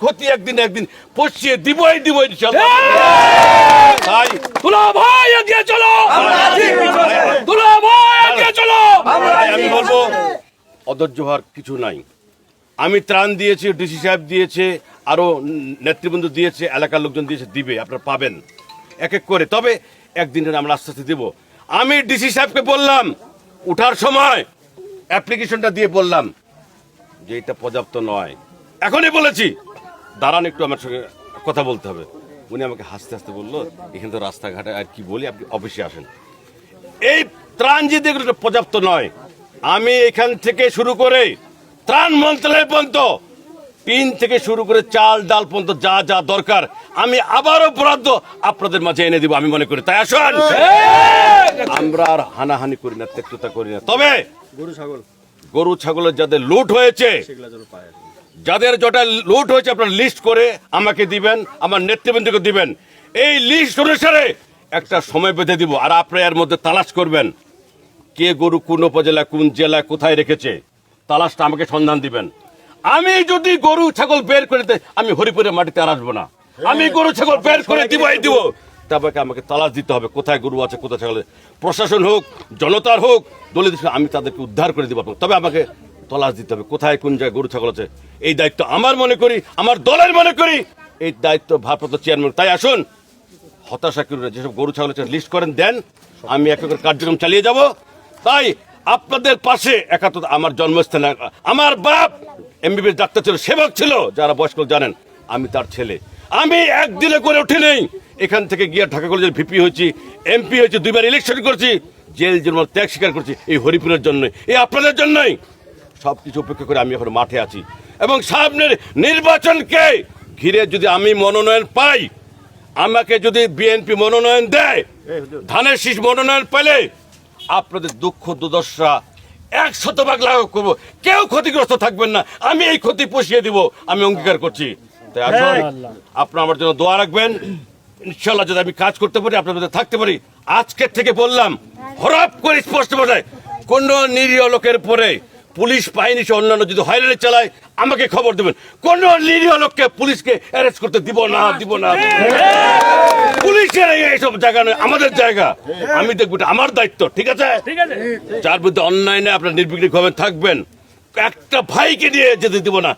ক্ষতি একদিন একদিন। পচিয়ে দিবই দিব ইনশাল্লাহ। তুলা ভাই এগিয়ে চলো। তুলা ভাই এগিয়ে চলো। আমি বলব অধৈর্য হওয়ার কিছু নাই। আমি ত্রাণ দিয়েছি ডিসি সাহেব দিয়েছে আরও নেতৃবৃন্দ দিয়েছে এলাকার লোকজন দিয়েছে দিবে আপনারা পাবেন। এক এক করে। তবে একদিনের আমরা আস্তে আস্তে দেবো। আমি ডিসি সাহেবকে বললাম উঠার সময় অ্যাপ্লিকেশনটা দিয়ে বললাম যে এটা পর্যাপ্ত নয়। এখনই বলেছি। দাঁড়ান একটু আমার সঙ্গে কথা বলতে হবে। উনি আমাকে হাসতে হাসতে বলল এখানে তো রাস্তাঘাটে আর কি বলি আপনি অফিসে আসেন। এই ত্রাণ যে দেখল পর্যাপ্ত নয়। আমি এখান থেকে শুরু করে ত্রাণ মন্ত্রণালয় পর্যন্ত টিন থেকে শুরু করে চাল ডাল পর্যন্ত যা যা দরকার আমি আবারও বরাদ্দ আপনাদের মাঝে এনে দিব আমি মনে করি। তাই আসুন। আমরা আর হানাহানি করি না তেক্ততা করি না। তবে গরু ছাগল। গরু ছাগলের যাদের লুট হয়েছে সেগুলো যেন পায় যাদের যেটা লুট হয়েছে আপনার লিস্ট করে আমাকে দিবেন আমার নেতৃবৃন্দকে দিবেন। এই লিস্ট অনুসারে একটা সময় বেঁধে দিব আর আপনারা এর মধ্যে তালাশ করবেন। কে গরু কোন উপজেলা কোন জেলায় কোথায় রেখেছে তালাশটা আমাকে সন্ধান দিবেন। আমি যদি গরু ছাগল বের করে দিই, আমি হরিপুরের মাটিতে আর আসব না। আমি গরু ছাগল বের করে দিবই দিব তারপরে আমাকে তালাশ দিতে হবে কোথায় গরু আছে কোথায় ছাগল প্রশাসন হোক জনতার হোক দলিত আমি তাদেরকে উদ্ধার করে দিব তবে আমাকে তলাশ দিতে হবে। কোথায় কোন জায়গায় গরু, ছাগল আছে? এই দায়িত্ব আমার মনে করি, আমার দলের মনে করি। এই দায়িত্ব ভারপ্রাপ্ত চেয়ারম্যান তাই আসুন। হতাশা করি যেসব গরু, ছাগল লিস্ট করেন, দেন। আমি এক এক কার্যক্রম চালিয়ে যাব। তাই আপনাদের পাশে একাত্ম আমার জন্মস্থান, আমার বাপ এমবিবিএস ডাক্তার ছিল, সেবক ছিল, যারা বয়স্ক জানেন, আমি তার ছেলে। আমি একদিনে করে উঠে নেই। এখান থেকে গিয়ে ঢাকা কলেজের ভিপি হয়েছি, এমপি হয়েছি, দুইবার ইলেকশন করছি, জেল জন্ম ত্যাগ স্বীকার করছি, এই হরিপুরের জন্যই, এই আপনাদের জন্যই। সব কিছু উপেক্ষা করে আমি এখন মাঠে আছি। এবং সামনের নির্বাচনকে ঘিরে যদি আমি মনোনয়ন পাই আমাকে যদি বিএনপি মনোনয়ন দেয় ধানের শীষ মনোনয়ন পেলে আপনাদের দুঃখ দুর্দশা এক শতভাগ লাঘব করব। কেউ ক্ষতিগ্রস্ত থাকবেন না। আমি এই ক্ষতি পুষিয়ে দিব। আমি অঙ্গীকার করছি। তাই আসুন আপনারা আমার জন্য দোয়া রাখবেন। ইনশাল্লাহ যদি আমি কাজ করতে পারি আপনার মধ্যে থাকতে পারি। আজকের থেকে বললাম হরপ করে স্পষ্ট বোঝায় কোন নিরীহ লোকের পরে পুলিশ বাহিনী সহ অন্যান্য যদি হয়রানি চালায় আমাকে খবর দেবেন। কোন নিরীহ লোককে পুলিশকে অ্যারেস্ট করতে দিব না দিব না পুলিশের এইসব জায়গা নয় আমাদের জায়গা। আমি দেখব আমার দায়িত্ব ঠিক আছে? যার বিরুদ্ধে অন্যায় নেই আপনার নির্বিঘ্নিক থাকবেন। একটা ভাইকে নিয়ে যেতে দিব না।